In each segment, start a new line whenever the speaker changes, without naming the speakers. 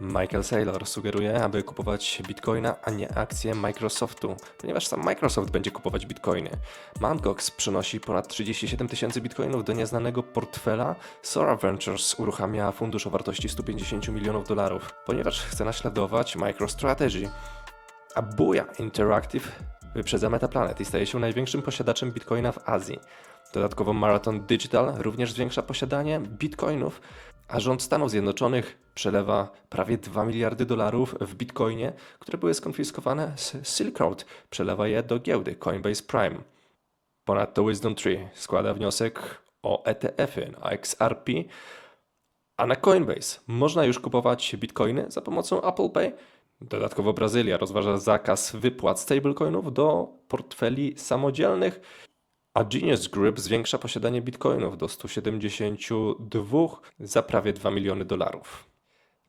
Michael Saylor sugeruje, aby kupować bitcoina, a nie akcje Microsoftu, ponieważ sam Microsoft będzie kupować bitcoiny. Mt. Gox przynosi ponad 37 tysięcy bitcoinów do nieznanego portfela. Sora Ventures uruchamia fundusz o wartości 150 milionów dolarów, ponieważ chce naśladować MicroStrategy. A Buja Interactive wyprzedza Metaplanet i staje się największym posiadaczem bitcoina w Azji. Dodatkowo Marathon Digital również zwiększa posiadanie bitcoinów, a rząd Stanów Zjednoczonych przelewa prawie 2 miliardy dolarów w bitcoinie, które były skonfiskowane z Silk Road. Przelewa je do giełdy Coinbase Prime. Ponadto Wisdom Tree składa wniosek o ETF-y na XRP, a na Coinbase można już kupować bitcoiny za pomocą Apple Pay. Dodatkowo Brazylia rozważa zakaz wypłat stablecoinów do portfeli samodzielnych, a Genius Group zwiększa posiadanie bitcoinów do 172 za prawie 2 miliony dolarów.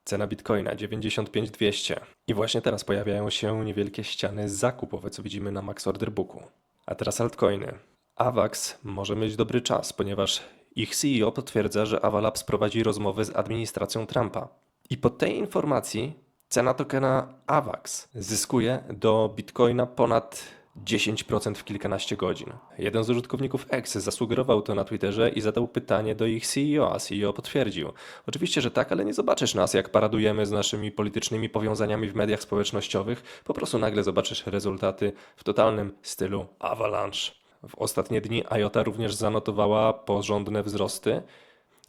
Cena bitcoina 95200. I właśnie teraz pojawiają się niewielkie ściany zakupowe, co widzimy na Max Order Booku. A teraz altcoiny. Avax może mieć dobry czas, ponieważ ich CEO potwierdza, że Avalabs prowadzi rozmowy z administracją Trumpa. I po tej informacji cena tokena AVAX zyskuje do bitcoina ponad 10% w kilkanaście godzin. Jeden z użytkowników X zasugerował to na Twitterze i zadał pytanie do ich CEO, a CEO potwierdził. Oczywiście, że tak, ale nie zobaczysz nas, jak paradujemy z naszymi politycznymi powiązaniami w mediach społecznościowych. Po prostu nagle zobaczysz rezultaty w totalnym stylu avalanche. W ostatnie dni IOTA również zanotowała porządne wzrosty,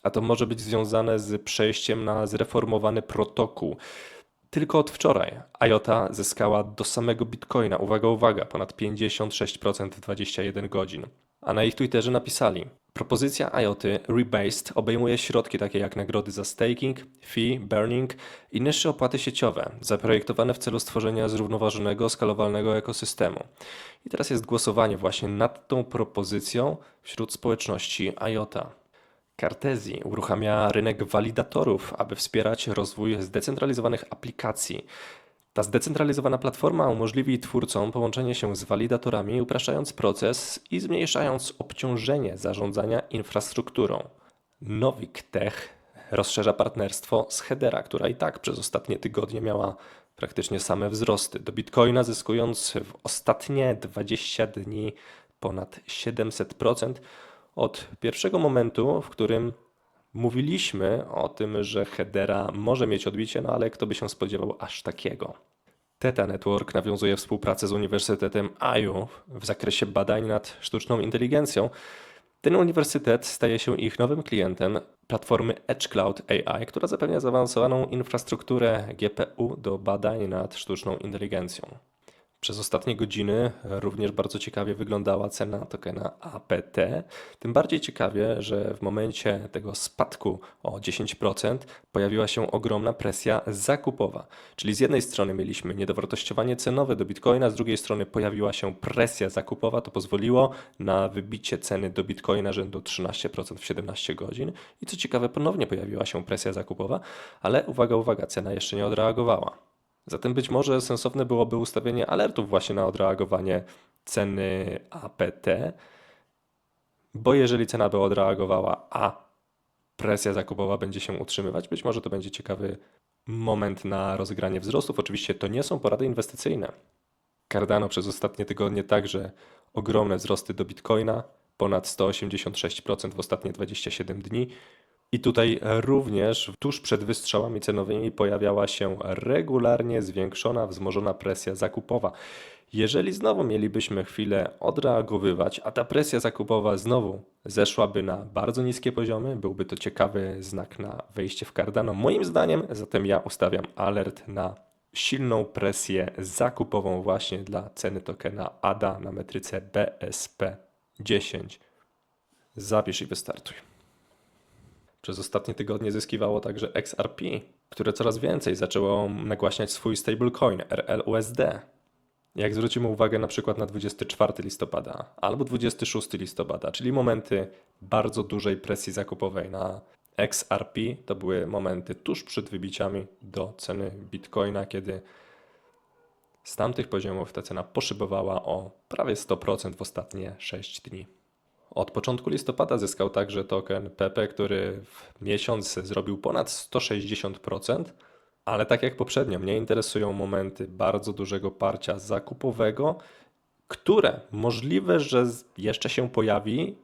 a to może być związane z przejściem na zreformowany protokół. Tylko od wczoraj IOTA zyskała do samego Bitcoina, uwaga, uwaga, ponad 56% w 21 godzin. A na ich Twitterze napisali: Propozycja IOTY Rebased obejmuje środki takie jak nagrody za staking, fee, burning i niższe opłaty sieciowe, zaprojektowane w celu stworzenia zrównoważonego, skalowalnego ekosystemu. I teraz jest głosowanie właśnie nad tą propozycją wśród społeczności IOTA. Cartesi uruchamia rynek walidatorów, aby wspierać rozwój zdecentralizowanych aplikacji. Ta zdecentralizowana platforma umożliwi twórcom połączenie się z walidatorami, upraszczając proces i zmniejszając obciążenie zarządzania infrastrukturą. Novik Tech rozszerza partnerstwo z Hedera, która i tak przez ostatnie tygodnie miała praktycznie same wzrosty. Do Bitcoina zyskując w ostatnie 20 dni ponad 700% od pierwszego momentu, w którym mówiliśmy o tym, że Hedera może mieć odbicie, no ale kto by się spodziewał aż takiego. Teta Network nawiązuje współpracę z Uniwersytetem IU w zakresie badań nad sztuczną inteligencją. Ten uniwersytet staje się ich nowym klientem platformy Edge Cloud AI, która zapewnia zaawansowaną infrastrukturę GPU do badań nad sztuczną inteligencją. Przez ostatnie godziny również bardzo ciekawie wyglądała cena tokena APT. Tym bardziej ciekawie, że w momencie tego spadku o 10% pojawiła się ogromna presja zakupowa. Czyli z jednej strony mieliśmy niedowartościowanie cenowe do bitcoina, z drugiej strony pojawiła się presja zakupowa. To pozwoliło na wybicie ceny do bitcoina rzędu 13% w 17 godzin. I co ciekawe, ponownie pojawiła się presja zakupowa, ale uwaga, uwaga, cena jeszcze nie odreagowała. Zatem być może sensowne byłoby ustawienie alertów właśnie na odreagowanie ceny APT, bo jeżeli cena by odreagowała, a presja zakupowa będzie się utrzymywać, być może to będzie ciekawy moment na rozegranie wzrostów. Oczywiście to nie są porady inwestycyjne. Cardano przez ostatnie tygodnie także ogromne wzrosty do Bitcoina, ponad 186% w ostatnie 27 dni. I tutaj również tuż przed wystrzałami cenowymi pojawiała się regularnie zwiększona, wzmożona presja zakupowa. Jeżeli znowu mielibyśmy chwilę odreagowywać, a ta presja zakupowa znowu zeszłaby na bardzo niskie poziomy, byłby to ciekawy znak na wejście w Cardano. Moim zdaniem, zatem ja ustawiam alert na silną presję zakupową właśnie dla ceny tokena ADA na metryce BSP 10. Zapisz i wystartuj. Przez ostatnie tygodnie zyskiwało także XRP, które coraz więcej zaczęło nagłaśniać swój stablecoin RLUSD. Jak zwrócimy uwagę na przykład na 24 listopada albo 26 listopada, czyli momenty bardzo dużej presji zakupowej na XRP, to były momenty tuż przed wybiciami do ceny Bitcoina, kiedy z tamtych poziomów ta cena poszybowała o prawie 100% w ostatnie 6 dni. Od początku listopada zyskał także token PP, który w miesiąc zrobił ponad 160%. Ale tak jak poprzednio, mnie interesują momenty bardzo dużego parcia zakupowego, które możliwe, że jeszcze się pojawi,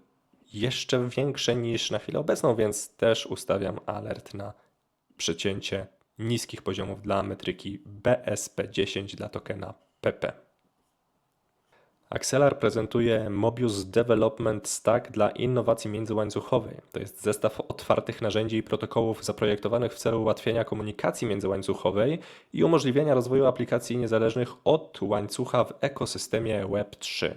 jeszcze większe niż na chwilę obecną, więc też ustawiam alert na przecięcie niskich poziomów dla metryki BSP10 dla tokena PP. Axelar prezentuje Mobius Development Stack dla innowacji międzyłańcuchowej. To jest zestaw otwartych narzędzi i protokołów zaprojektowanych w celu ułatwienia komunikacji międzyłańcuchowej i umożliwienia rozwoju aplikacji niezależnych od łańcucha w ekosystemie Web3.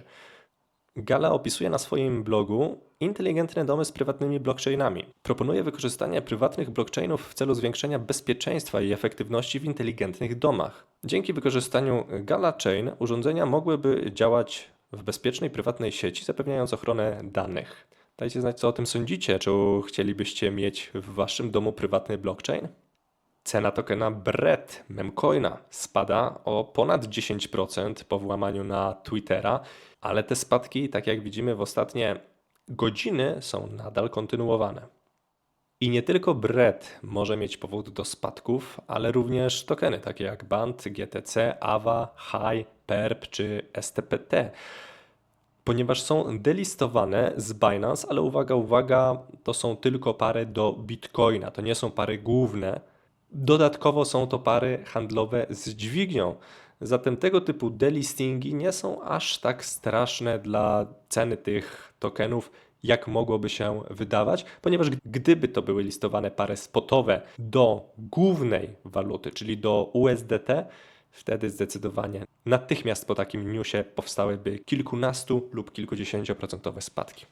Gala opisuje na swoim blogu inteligentne domy z prywatnymi blockchainami. Proponuje wykorzystanie prywatnych blockchainów w celu zwiększenia bezpieczeństwa i efektywności w inteligentnych domach. Dzięki wykorzystaniu Gala Chain urządzenia mogłyby działać w bezpiecznej prywatnej sieci, zapewniając ochronę danych. Dajcie znać, co o tym sądzicie. Czy chcielibyście mieć w waszym domu prywatny blockchain? Cena tokena BRED memcoina spada o ponad 10% po włamaniu na Twittera, ale te spadki, tak jak widzimy w ostatnie godziny, są nadal kontynuowane. I nie tylko BRED może mieć powód do spadków, ale również tokeny takie jak BAND, GTC, AVA, HIGH, PERP czy STPT ponieważ są delistowane z Binance, ale uwaga, uwaga, to są tylko pary do Bitcoina, to nie są pary główne. Dodatkowo są to pary handlowe z dźwignią. Zatem tego typu delistingi nie są aż tak straszne dla ceny tych tokenów, jak mogłoby się wydawać, ponieważ gdyby to były listowane pary spotowe do głównej waluty, czyli do USDT, wtedy zdecydowanie natychmiast po takim newsie powstałyby kilkunastu lub kilkudziesięcioprocentowe spadki.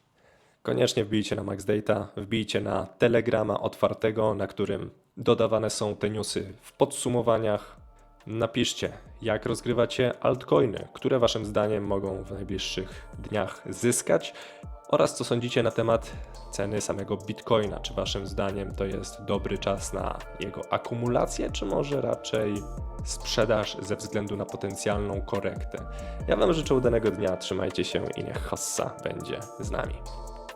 Koniecznie wbijcie na MaxData, wbijcie na Telegrama otwartego, na którym dodawane są te newsy w podsumowaniach. Napiszcie, jak rozgrywacie altcoiny, które waszym zdaniem mogą w najbliższych dniach zyskać oraz co sądzicie na temat ceny samego Bitcoina. Czy waszym zdaniem to jest dobry czas na jego akumulację, czy może raczej sprzedaż ze względu na potencjalną korektę? Ja wam życzę udanego dnia, trzymajcie się i niech hossa będzie z nami.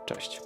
Cześć.